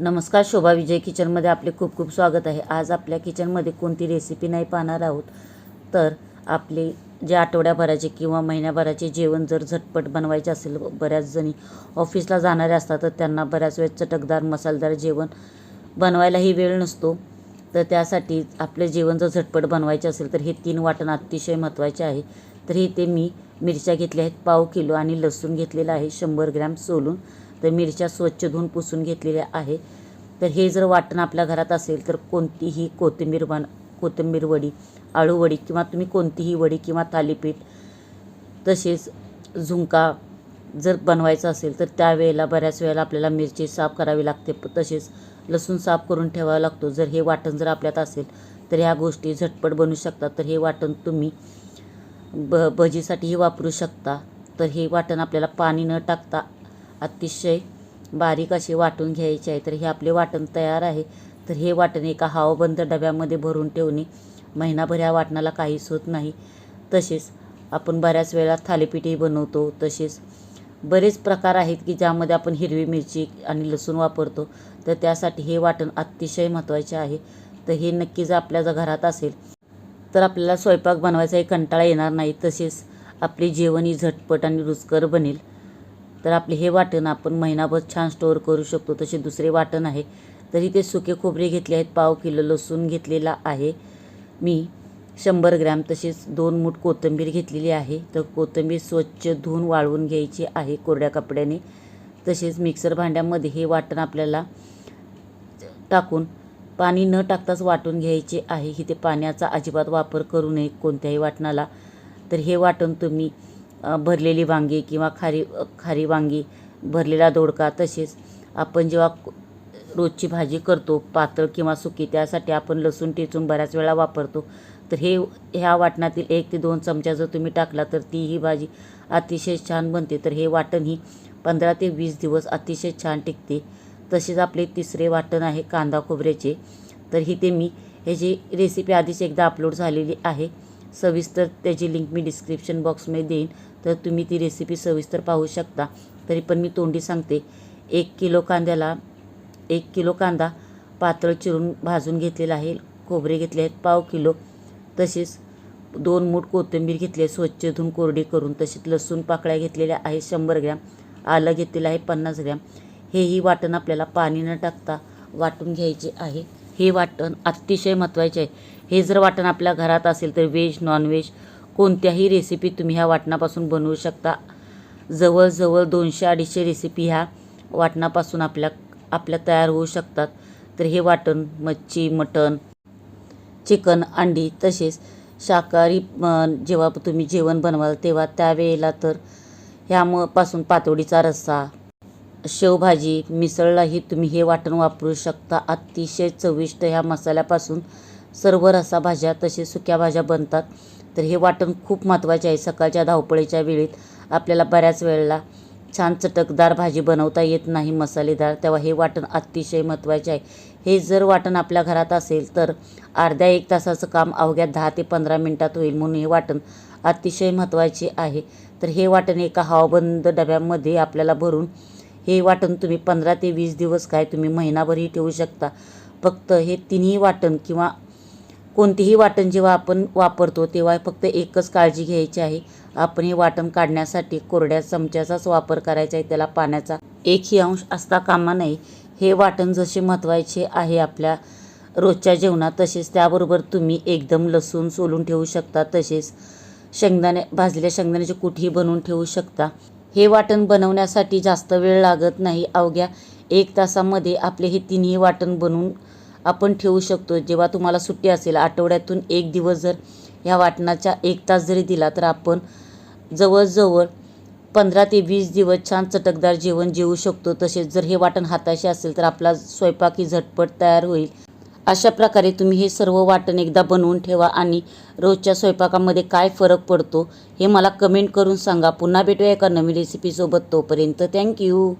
नमस्कार शोभा विजय किचनमध्ये आपले खूप खूप स्वागत आहे. आज आपल्या किचनमध्ये कोणती रेसिपी नाही पाहणार आहोत तर आपले जे आठवड्याभराचे किंवा महिन्याभराचे जेवण जर झटपट बनवायचे असेल बऱ्याच जणी ऑफिसला जाणारे असतात तर त्यांना बऱ्याच वेळेस चटकदार मसालेदार जेवण बनवायलाही वेळ नसतो. तर त्यासाठी आपले जेवण जर झटपट बनवायचे असेल तर हे तीन वाटण अतिशय महत्त्वाचे आहे. तर ते मी मिरच्या घेतल्या आहेत पाव किलो आणि लसूण घेतलेला आहे शंभर ग्रॅम सोलून. तर मिरच्या स्वच्छ धुवून पुसून घेतलेल्या आहे. तर हे जर वाटण आपल्या घरात असेल तर कोणतीही कोथिंबीर बन कोथिंबीर वडी आळू वडी किंवा तुम्ही कोणतीही वडी किंवा थालीपीठ तसेच झुंका जर बनवायचं असेल तर त्यावेळेला बऱ्याच वेळेला आपल्याला मिरची साफ करावी लागते. तसेच लसूण साफ करून ठेवावा लागतो. जर हे वाटण जर आपल्यात असेल तर ह्या गोष्टी झटपट बनू शकतात. तर हे वाटण तुम्ही ब भजीसाठीही वापरू शकता. तर हे वाटण आपल्याला पाणी न टाकता अतिशय बारीक असे वाटून घ्यायचे आहे. तर हे आपले वाटण तयार आहे. तर हे वाटण एका हवाबंद डब्यामध्ये भरून ठेवणे महिनाभर या वाटणाला काहीच होत नाही. तसेच आपण बऱ्याच वेळा थालीपीठही बनवतो. तसेच बरेच प्रकार आहेत की ज्यामध्ये आपण हिरवी मिरची आणि लसूण वापरतो. तर त्यासाठी हे वाटण अतिशय महत्त्वाचे आहे. तर हे नक्की जर आपल्या जर घरात असेल तर आपल्याला स्वयंपाक बनवायचाही कंटाळा येणार नाही. तसेच आपली जेवणही झटपट आणि रुचकर बनेल. तर आपले हे वाटण आपण महिनाभर छान स्टोअर करू शकतो. तसे दुसरे वाटण आहे. तरी ते सुके खोबरे घेतले आहेत. पाव किलो लसूण घेतलेला आहे. मी शंभर ग्रॅम तसेच दोन मूठ कोथिंबीर घेतलेली आहे. तर कोथिंबीर स्वच्छ धुवून वाळवून घ्यायची आहे कोरड्या कपड्याने. तसेच मिक्सर भांड्यामध्ये हे वाटण आपल्याला टाकून पाणी न टाकताच वाटून घ्यायचे आहे. इथे पाण्याचा अजिबात वापर करू नये कोणत्याही वाटणाला. तर हे वाटण तुम्ही भरलेली वांगी किंवा खारी खारी वांगी भरलेला दोडका तसेच आपण जेव्हा रोजची भाजी करतो पातळ किंवा सुकी त्यासाठी आपण लसूण टेचून बऱ्याच वेळा वापरतो. तर हे ह्या वाटणातील एक ते दोन चमचा जर तुम्ही टाकला तर ती ही भाजी अतिशय छान बनते. तर हे वाटण ही पंधरा ते वीस दिवस अतिशय छान टिकते. तसेच आपले तिसरे वाटण आहे कांदा खोबऱ्याचे. तर ही ते मी ह्याची रेसिपी आधीच एकदा अपलोड झालेली आहे. सविस्तर त्याची लिंक मी डिस्क्रिप्शन बॉक्समध्ये देईन. तर तुम्ही ती रेसिपी सविस्तर पाहू शकता. तरी पण मी तोंडी सांगते. एक किलो कांद्याला एक किलो कांदा पातळ चिरून भाजून घेतलेला आहे. खोबरे घेतले आहेत पाव किलो. तसेच दोन मूठ कोथिंबीर घेतली आहे स्वच्छ धुवून कोरडी करून. तसेच लसूण पाकळ्या घेतलेल्या आहेत शंभर ग्रॅम. आलं घेतलेलं आहे पन्नास ग्रॅम. हेही वाटण आपल्याला पाणी न टाकता वाटून घ्यायचे आहे. हे वाटण अतिशय महत्त्वाचे आहे. हे जर वाटण आपल्या घरात असेल तर व्हेज नॉनव्हेज कोणत्याही रेसिपी तुम्ही ह्या वाटणापासून बनवू शकता. जवळजवळ दोनशे अडीचशे रेसिपी ह्या वाटणापासून आपल्या आपल्या तयार होऊ शकतात. तर हे वाटण मच्छी मटण चिकन अंडी तसेच शाकाहारी जेव्हा तुम्ही जेवण बनवाल तेव्हा त्यावेळेला तर ह्यापासून पातोडीचा रस्सा शेवभाजी मिसळलाही तुम्ही हे वाटण वापरू शकता. अतिशय चविष्ट ह्या मसाल्यापासून सर्व रसाभाज्या तसेच सुक्या भाज्या बनतात. तर हे वाटण खूप महत्त्वाचे आहे. सकाळच्या धावपळीच्या वेळेत आपल्याला बऱ्याच वेळेला छान चटकदार भाजी बनवता येत नाही मसालेदार. तेव्हा हे वाटण अतिशय महत्त्वाचे आहे. हे जर वाटण आपल्या घरात असेल तर अर्ध्या एक तासाचं काम अवघ्या दहा ते पंधरा मिनटात होईल म्हणून हे वाटण अतिशय महत्त्वाचे आहे. तर हे वाटण एका हवाबंद डब्यामध्ये आपल्याला भरून हे वाटण तुम्ही पंधरा ते वीस दिवस काय तुम्ही महिनाभरही ठेवू शकता. फक्त हे तिन्ही वाटण किंवा कोणतेही वाटण जेव्हा आपण वापरतो तेव्हा फक्त एकच काळजी घ्यायची आहे. आपण हे वाटण काढण्यासाठी कोरड्या चमच्याचाच वापर करायचा आहे. त्याला पाण्याचा एकही अंश असता कामा नये. हे वाटण जसे महत्त्वाचे आहे आपल्या रोजच्या जेवणात तसेच त्याबरोबर तुम्ही एकदम लसूण सोलून ठेवू शकता. तसेच शेंगदाणे भाजलेल्या शेंगदाण्याची कुठेही बनवून ठेवू शकता. हे वाटण बनवण्यासाठी जास्त वेळ लागत नाही. अवघ्या एक तासामध्ये आपले हे तिन्ही वाटण बनवून आपण ठेवू शकतो. जेव्हा तुम्हाला सुट्टी असेल आठवड्यातून एक दिवस जर ह्या वाटणाचा एक तास जरी दिला तर आपण जवळजवळ पंधरा ते वीस दिवस छान चटकदार जेवण जेवू शकतो. तसेच जर हे वाटण हाताशी असेल तर आपला स्वयंपाकी झटपट तयार होईल. अशा प्रकारे तुम्ही हे सर्व वाटण एकदा बनवून ठेवा आणि रोजच्या स्वयंपाकामध्ये काय फरक पडतो हे मला कमेंट करून सांगा. पुन्हा भेटूया एका नवीन रेसिपीसोबत तोपर्यंत थँक्यू